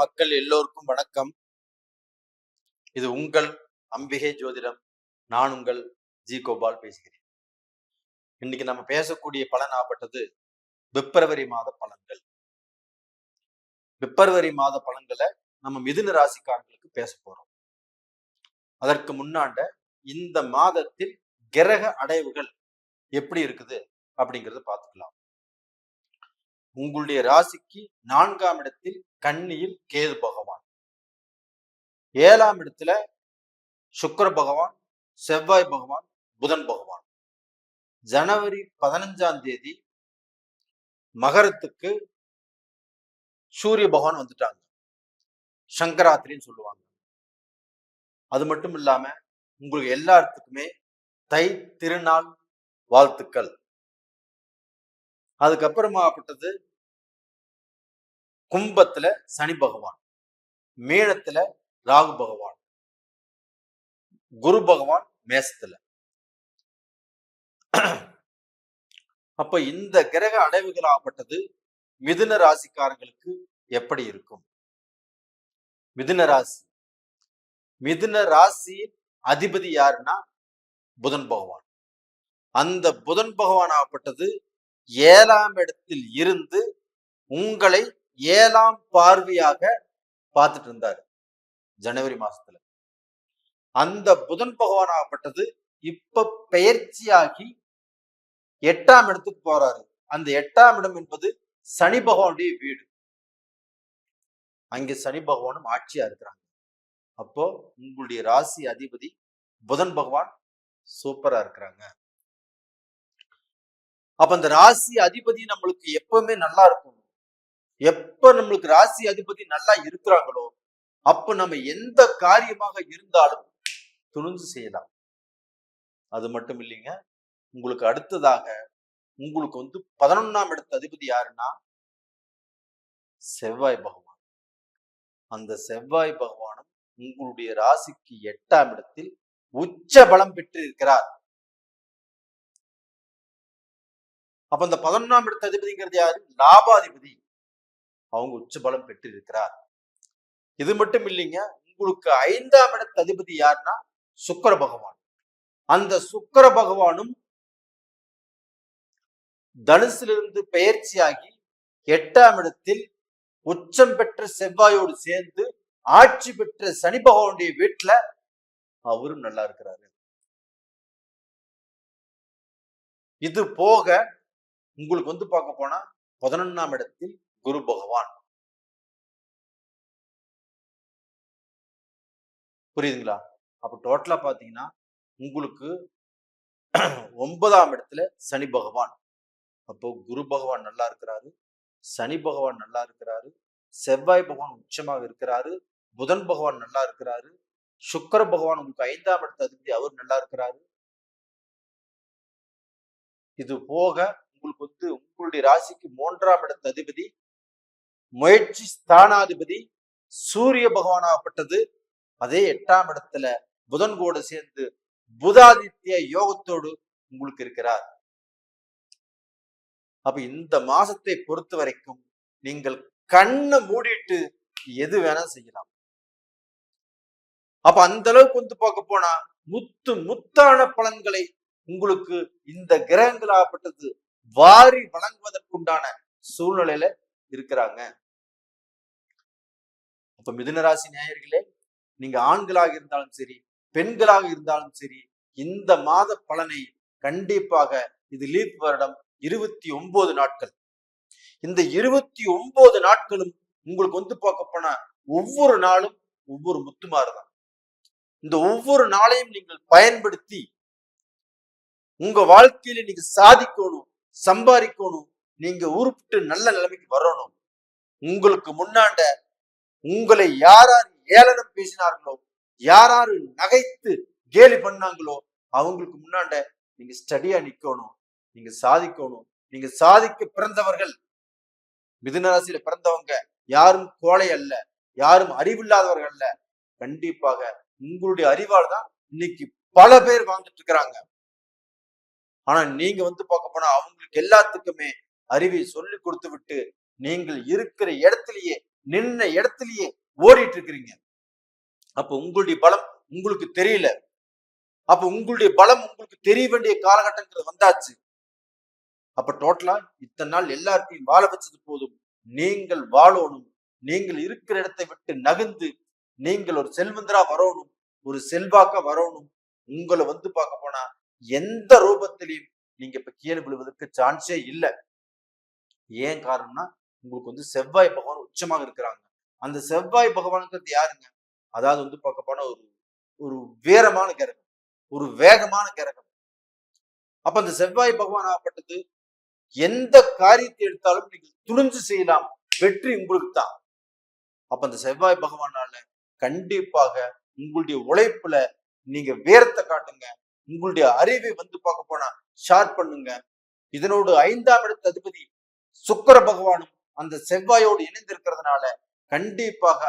மக்கள் எல்லோருக்கும் வணக்கம். இது உங்கள் அம்பிகை ஜோதிடம். நான் உங்கள் ஜி. கோபால் பேசுகிறேன். இன்னைக்கு நம்ம பேசக்கூடிய பலன் ஆப்பட்டது பிப்ரவரி மாத பலன்கள். பிப்ரவரி மாத பலன்களை நம்ம மிதுன ராசிக்காரங்களுக்கு பேச போறோம். அதற்கு முன்னாண்ட இந்த மாதத்தில் கிரக அடைவுகள் எப்படி இருக்குது அப்படிங்கிறத பார்த்துக்கலாம். உங்களுடைய ராசிக்கு நான்காம் இடத்தில் கன்னியில் கேது பகவான். ஏழாம் இடத்துல சுக்கர பகவான் செவ்வாய் பகவான் புதன் பகவான். ஜனவரி பதினஞ்சாம் தேதி மகரத்துக்கு சூரிய பகவான் வந்துட்டாங்க. சங்கராத்திரின்னு சொல்லுவாங்க. அது மட்டும் இல்லாம உங்களுக்கு எல்லாத்துக்குமே தை திருநாள் வாழ்த்துக்கள். அதுக்கப்புறமாப்பட்டது கும்பத்துல சனி பகவான் மீனத்துல ராகு பகவான் குரு பகவான் மேசத்துல. அப்ப இந்த கிரக அடைவுகளாகப்பட்டது மிதுன ராசிக்காரங்களுக்கு எப்படி இருக்கும்? மிதுன ராசி. மிதுன ராசியின் அதிபதி யாருன்னா புதன் பகவான். அந்த புதன் பகவான் ஆகப்பட்டது ஏழாம் இடத்தில் இருந்து உங்களை ஏழாம் பார்வையாக பார்த்துட்டு இருந்தாரு. ஜனவரி மாசத்துல. அந்த புதன் பகவான் ஆகப்பட்டது. இப்ப பெயர்ச்சியாகி எட்டாம் இடத்துக்கு போறாரு. அந்த எட்டாம் இடம் என்பது சனி பகவானுடைய வீடு. அங்கே சனி பகவானும் ஆட்சியா இருக்கிறாங்க. அப்போ உங்களுடைய ராசி அதிபதி புதன் பகவான் சூப்பரா இருக்கிறாங்க. அப்ப அந்த ராசி அதிபதி நம்மளுக்கு எப்பவுமே நல்லா இருக்கும். எப்ப நம்மளுக்கு ராசி அதிபதி நல்லா இருக்கிறாங்களோ அப்ப நம்ம எந்த காரியமாக இருந்தாலும் துணிஞ்சு செய்யலாம். அது மட்டும் இல்லைங்க உங்களுக்கு அடுத்ததாக உங்களுக்கு வந்து பதினொன்னாம் இடத்து அதிபதி யாருன்னா செவ்வாய் பகவான். அந்த செவ்வாய் பகவானும் உங்களுடைய ராசிக்கு எட்டாம் இடத்தில் உச்ச பலம் பெற்று இருக்கிறார் அப்ப அந்த பதினொன்றாம் இடத்து அதிபதிங்கிறது யாரு? லாபாதிபதி. அவங்க உச்ச பலம் பெற்று இருக்கிறார் இது மட்டும் இல்லைங்க உங்களுக்கு ஐந்தாம் இடத்து அதிபதி யாருன்னா? சுக்கர பகவான். அந்த சுக்கர பகவானும் தனுசிலிருந்து பெயர்ச்சியாகி எட்டாம் இடத்தில் உச்சம் பெற்ற செவ்வாயோடு சேர்ந்து ஆட்சி பெற்ற சனி பகவானுடைய வீட்டுல அவரும் நல்லா இருக்கிறாரு. இது போக உங்களுக்கு வந்து பார்க்க போனா பதினொன்னாம் இடத்தில் குரு பகவான். புரியுதுங்களா? அப்ப டோட்டலா பாத்தீங்கன்னா உங்களுக்கு ஒன்பதாம் இடத்துல சனி பகவான். அப்போ குரு பகவான் நல்லா இருக்கிறாரு சனி பகவான் நல்லா இருக்கிறாரு செவ்வாய் பகவான் உச்சமாக இருக்கிறாரு புதன் பகவான் நல்லா இருக்கிறாரு சுக்கர பகவான் உங்களுக்கு ஐந்தாம் இடத்து அதிபதி அவர் நல்லா இருக்கிறாரு. இது போக உங்களுக்கு வந்து உங்களுடைய ராசிக்கு மூன்றாம் இடத்து அதிபதி முயற்சி ஸ்தானாதிபதி சூரிய பகவானாகப்பட்டது அதே எட்டாம் இடத்துல புதன் கூட சேர்ந்து புதாதித்ய யோகத்தோடு உங்களுக்கு இருக்கிறார். அப்ப இந்த மாசத்தை பொறுத்த வரைக்கும் நீங்கள் கண்ணை மூடிட்டு எது வேணா செய்யலாம். அப்ப அந்த அளவுக்கு வந்து பார்க்க போனா முத்து முத்தான பலன்களை உங்களுக்கு இந்த கிரகங்களாகப்பட்டது வாரி வழங்குவதற்குண்டான சூழ்நிலையில இருக்கிறாங்க. அப்ப மிதுனராசி நேயர்களே நீங்க ஆண்களாக இருந்தாலும் சரி பெண்களாக இருந்தாலும் சரி இந்த மாத பலனை கண்டிப்பாக இது லீப் வருடம் இருபத்தி ஒன்பது நாட்கள். இந்த இருபத்தி ஒன்பது நாட்களும் உங்களுக்கு வந்து பார்க்க போனா ஒவ்வொரு நாளும் ஒவ்வொரு முத்துமாறு தான் இந்த ஒவ்வொரு நாளையும் நீங்கள் பயன்படுத்தி உங்க வாழ்க்கையில நீங்க சாதிக்கணும் சம்பாதிக்கணும். நீங்க உருப்பிட்டு நல்ல நிலைமைக்கு வரணும். உங்களுக்கு முன்னாண்ட உங்களை யாரார் ஏளனம் பேசினார்களோ யாராரு நகைத்து கேலி பண்ணாங்களோ அவங்களுக்கு முன்னாண்ட நீங்க ஸ்டடியா நிக்கணும். நீங்க சாதிக்கணும். நீங்க சாதிக்க பிறந்தவர்கள் மிதுனராசியில பிறந்தவங்க யாரும் கோழை அல்ல யாரும் அறிவில்லாதவர்கள் அல்ல. கண்டிப்பாக உங்களுடைய அறிவால் தான் இன்னைக்கு பல பேர் வாழ்ந்துட்டு இருக்கிறாங்க. ஆனா நீங்க வந்து பார்க்க போனா அவங்களுக்கு எல்லாத்துக்குமே அறிவை சொல்லி கொடுத்து விட்டு நீங்கள் இருக்கிற இடத்திலேயே நின்ன இடத்துலயே ஓடிட்டு இருக்கிறீங்க அப்ப உங்களுடைய பலம் உங்களுக்கு தெரியல. அப்ப உங்களுடைய பலம் உங்களுக்கு தெரிய வேண்டிய காலகட்டங்கிறது வந்தாச்சு. அப்ப டோட்டலா இத்தனை நாள் எல்லாத்தையும் வாழ வச்சது போதும். நீங்கள் வாழணும். நீங்கள் இருக்கிற இடத்தை விட்டு நகர்ந்து நீங்கள் ஒரு செல்வந்தரா வரணும். ஒரு செல்வாக்கா வரணும். உங்களை வந்து பார்க்க போனா எந்த ரூபத்திலையும் நீங்க இப்ப கீழே விழுவதற்கு சான்ஸே இல்லை. ஏன் காரணம்னா உங்களுக்கு வந்து செவ்வாய் பகவான் உச்சமாக இருக்கிறாங்க. அந்த செவ்வாய் பகவானுங்கிறது யாருங்க? அதாவது வந்து பார்க்க போனா ஒரு ஒரு வீரமான கிரகம் ஒரு வேகமான கிரகம். அப்ப அந்த செவ்வாய் பகவான் ஆகப்பட்டது எந்த காரியத்தை எடுத்தாலும் நீங்கள் துணிஞ்சு செய்யலாம். வெற்றி உங்களுக்கு தான். அப்ப அந்த செவ்வாய் பகவானால கண்டிப்பாக உங்களுடைய உழைப்புல நீங்க வேரத்தை காட்டுங்க. உங்களுடைய அறிவை வந்து பார்க்க போனா ஷார்ப் பண்ணுங்க. இதனோடு ஐந்தாம் இடத்து அதிபதி சுக்கர பகவானும் அந்த செவ்வாயோடு இணைந்திருக்கிறதுனால கண்டிப்பாக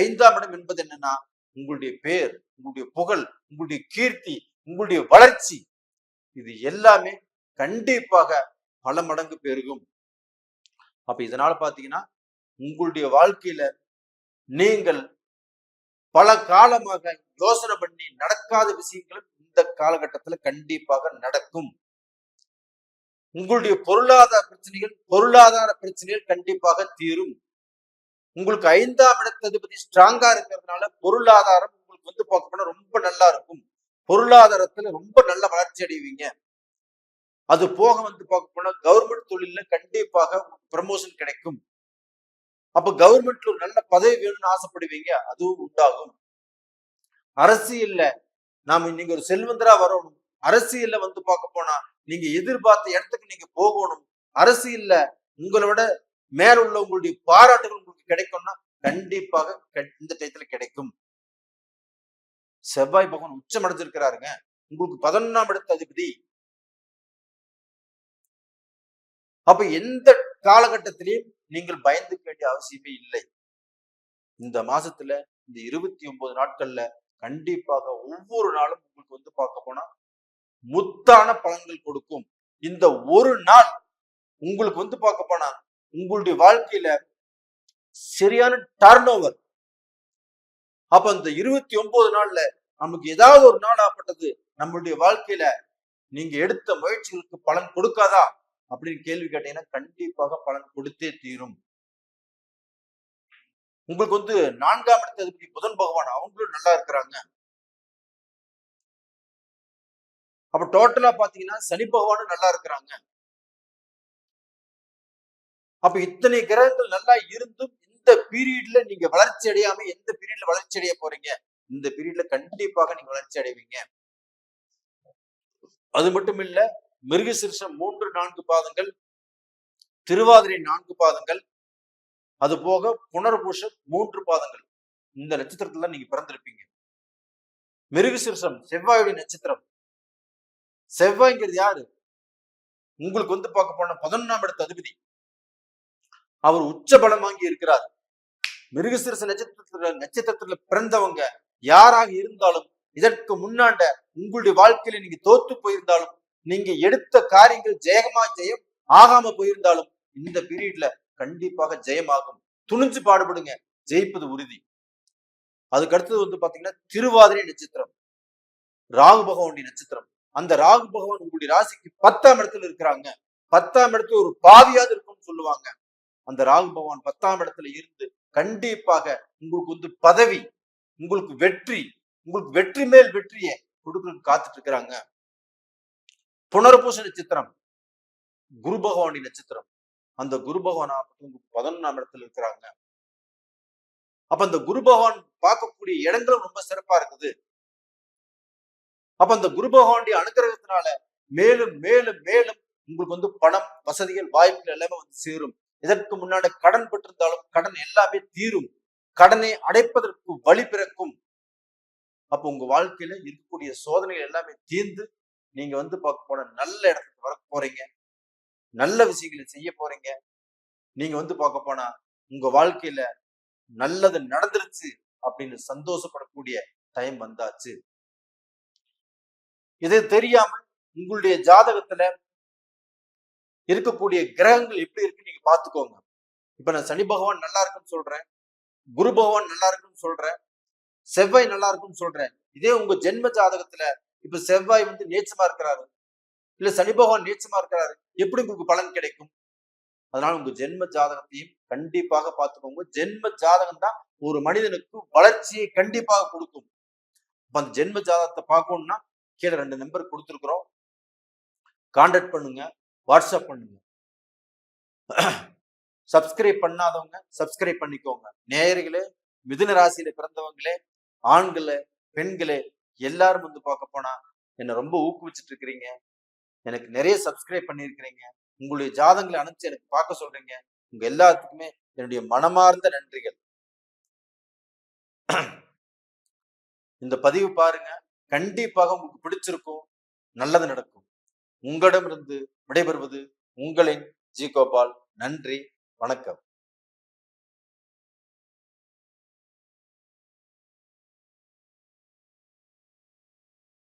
ஐந்தாம் இடம் என்பது என்னன்னா உங்களுடைய பேர் உங்களுடைய புகழ் உங்களுடைய கீர்த்தி உங்களுடைய வளர்ச்சி. இது எல்லாமே கண்டிப்பாக பல மடங்கு பெருகும். அப்ப இதனால பாத்தீங்கன்னா உங்களுடைய வாழ்க்கையில நீங்கள் பல காலமாக யோசனை பண்ணி நடக்காத விஷயங்களும் இந்த காலகட்டத்துல கண்டிப்பாக நடக்கும். உங்களுடைய பொருளாதார பிரச்சனைகள் பொருளாதார பிரச்சனைகள் கண்டிப்பாக தீரும். உங்களுக்கு ஐந்தாம் இடத்ததிபதி ஸ்ட்ராங்கா இருக்கிறதுனால பொருளாதாரம் உங்களுக்கு வந்து பார்க்க போனா ரொம்ப நல்லா இருக்கும். பொருளாதாரத்துல ரொம்ப நல்ல வளர்ச்சி அடைவீங்க. அது போக வந்து பார்க்க போனா கவர்மெண்ட் தொழில கண்டிப்பாக ப்ரமோஷன் கிடைக்கும். அப்ப கவர்மெண்ட்ல ஒரு நல்ல பதவி வேணும்னு ஆசைப்படுவீங்க அதுவும் உண்டாகும். அரசியல்ல நாம நீங்க ஒரு செல்வந்தரா வரணும். அரசியல்ல வந்து பார்க்க போனா நீங்க எதிர்பார்த்த இடத்துக்கு நீங்க போகணும். அரசியல்ல உங்களை விட மேல உள்ள உங்களுடைய பாராட்டுகள் உங்களுக்கு கிடைக்கும்னா கண்டிப்பாக இந்த டயத்துல கிடைக்கும். செவ்வாய் பகவான் உச்சம் அடைஞ்சிருக்கிறாருங்க. உங்களுக்கு பதினொன்னாம் இடத்து அதிபதி. அப்ப எந்த காலகட்டத்திலையும் நீங்கள் பயந்துக்க வேண்டிய அவசியமே இல்லை. இந்த மாசத்துல இந்த இருபத்தி ஒன்பது நாட்கள்ல கண்டிப்பாக ஒவ்வொரு நாளும் உங்களுக்கு வந்து பார்க்க போனா முத்தான பலன்கள் கொடுக்கும். இந்த ஒரு நாள் உங்களுக்கு வந்து பார்க்க போனா உங்களுடைய வாழ்க்கையில சரியான டர்ன் ஓவர் அப்ப இந்த இருபத்தி ஒன்பது நாள்ல நமக்கு ஏதாவது ஒரு நாள் ஆப்பட்டது நம்மளுடைய வாழ்க்கையில நீங்க எடுத்த முயற்சிகளுக்கு பலன் கொடுக்காதா? அப்படின்னு கேள்வி கேட்டீங்கன்னா கண்டிப்பாக பலன் கொடுத்தே தீரும். உங்களுக்கு வந்து நான்காம் இடத்த அதிபதி புதன் பகவான் அவங்களும் நல்லா இருக்கிறாங்க? அப்ப டோட்டலா பாத்தீங்கன்னா சனி பகவானும் நல்லா இருக்கிறாங்க. அப்ப இத்தனை கிரகங்கள் நல்லா இருந்தும் இந்த பீரியட்ல நீங்க வளர்ச்சி அடையாம எந்த பீரியட்ல வளர்ச்சி அடைய போறீங்க? இந்த பீரியட்ல கண்டிப்பாக நீங்க வளர்ச்சி அடைவீங்க. அது மட்டும் இல்ல மிருகசிருஷம் மூன்று நான்கு பாதங்கள் திருவாதிரை நான்கு பாதங்கள் அது போக புனர்பூஷம் மூன்று பாதங்கள். இந்த நட்சத்திரத்துல நீங்க பிறந்திருப்பீங்க. மிருகசிருஷம் செவ்வாயுடைய நட்சத்திரம். செவ்வாய்ங்கிறது யாரு? உங்களுக்கு வந்து பார்க்க போன பதினொன்றாம் இடத்து அதிபதி. அவர் உச்ச பலம் வாங்கி இருக்கிறார். மிருகசிரச நட்சத்திரத்துல நட்சத்திரத்துல பிறந்தவங்க யாராக இருந்தாலும் இதற்கு முன்னாண்ட உங்களுடைய வாழ்க்கையில நீங்க தோத்து போயிருந்தாலும் நீங்க எடுத்த காரியங்கள் ஜெயமா ஜெயம் ஆகாம போயிருந்தாலும் இந்த பீரியட்ல கண்டிப்பாக ஜெயமாகும். துணிஞ்சு பாடுபடுங்க. ஜெயிப்பது உறுதி. அதுக்கு அடுத்தது வந்து பாத்தீங்கன்னா திருவாதிரை நட்சத்திரம். ராகு பகவானுடைய நட்சத்திரம். அந்த ராகு பகவான் உங்களுடைய ராசிக்கு பத்தாம் இடத்துல இருக்கிறாங்க. பத்தாம் இடத்துல ஒரு பாவியாவது இருக்கும்னு சொல்லுவாங்க. அந்த ராகு பகவான் பத்தாம் இடத்துல இருந்து கண்டிப்பாக உங்களுக்கு வந்து பதவி உங்களுக்கு வெற்றி உங்களுக்கு வெற்றி மேல் வெற்றியை கொடுக்கணும்னு காத்துட்டு இருக்கிறாங்க. புனர்பூச நட்சத்திரம். குரு பகவானுடைய நட்சத்திரம். அந்த குரு பகவான் பதினொன்றாம் இடத்துல இருக்கிறாங்க. அப்ப அந்த குரு பகவான் பார்க்கக்கூடிய இடங்களும் ரொம்ப சிறப்பா இருக்குது. அப்ப அந்த குரு பகவானுடைய அனுகிரகத்தினால மேலும் மேலும் மேலும் உங்களுக்கு வந்து பணம் வசதிகள் வாய்ப்புகள் எல்லாமே வந்து சேரும். இதற்கு முன்னாடி கடன் பெற்றிருந்தாலும் கடன் எல்லாமே தீரும். கடனை அடைப்பதற்கு வழி பிறக்கும். அப்ப உங்க வாழ்க்கையில இருக்கக்கூடிய சோதனைகள் எல்லாமே தீர்ந்து நீங்க வந்து பார்க்க போன நல்ல இடத்துக்கு வர போறீங்க. நல்ல விஷயங்களை செய்ய போறீங்க. நீங்க வந்து பார்க்க போனா உங்க வாழ்க்கையில நல்லது நடந்துருச்சு அப்படின்னு சந்தோஷப்படக்கூடிய டைம் வந்தாச்சு. இது தெரியாம உங்களுடைய ஜாதகத்துல இருக்கக்கூடிய கிரகங்கள் எப்படி இருக்கு நீங்க பாத்துக்கோங்க இப்ப நான் சனி பகவான் நல்லா இருக்குன்னு சொல்றேன் குரு பகவான் நல்லா இருக்குன்னு சொல்றேன் செவ்வாய் நல்லா இருக்குன்னு சொல்றேன். இதே உங்க ஜென்ம ஜாதகத்துல இப்ப செவ்வாய் வந்து நீச்சமா இருக்கிறாரு. இல்ல சனி பகவான் நீச்சமா இருக்கிறாரு எப்படி உங்களுக்கு பலன் கிடைக்கும்? அதனால உங்க ஜென்ம ஜாதகத்தையும் கண்டிப்பாக பார்த்துக்கோங்க. ஜென்ம ஜாதகம் தான் ஒரு மனிதனுக்கு வளர்ச்சியை கண்டிப்பாக கொடுக்கும். அப்ப அந்த ஜென்ம ஜாதகத்தை பார்க்கணும்னா கீழே ரெண்டு நம்பர் கொடுத்துருக்குறோம். கான்டாக்ட் பண்ணுங்க. வாட்ஸ்அப் பண்ணுங்க. சப்ஸ்கிரைப் பண்ணாதவங்க சப்ஸ்கிரைப் பண்ணிக்கோங்க. நேயர்களே மிதுன ராசியில பிறந்தவங்களே ஆண்களே பெண்களே எல்லாரும் வந்து பார்க்க போனா என்னை ரொம்ப ஊக்குவிச்சிட்டு இருக்கிறீங்க. எனக்கு நிறைய சப்ஸ்கிரைப் பண்ணியிருக்கிறீங்க. உங்களுடைய ஜாதங்களை அனுப்பிச்சு எனக்கு பார்க்க சொல்றீங்க. உங்க எல்லாத்துக்குமே என்னுடைய மனமார்ந்த நன்றிகள். இந்த பதிவு பாருங்க. கண்டிப்பாக உங்களுக்கு பிடிச்சிருக்கும். நல்லது நடக்கும். உங்களிடமிருந்து விடைபெறுவது உங்களின் ஜி கோபால். நன்றி. வணக்கம்.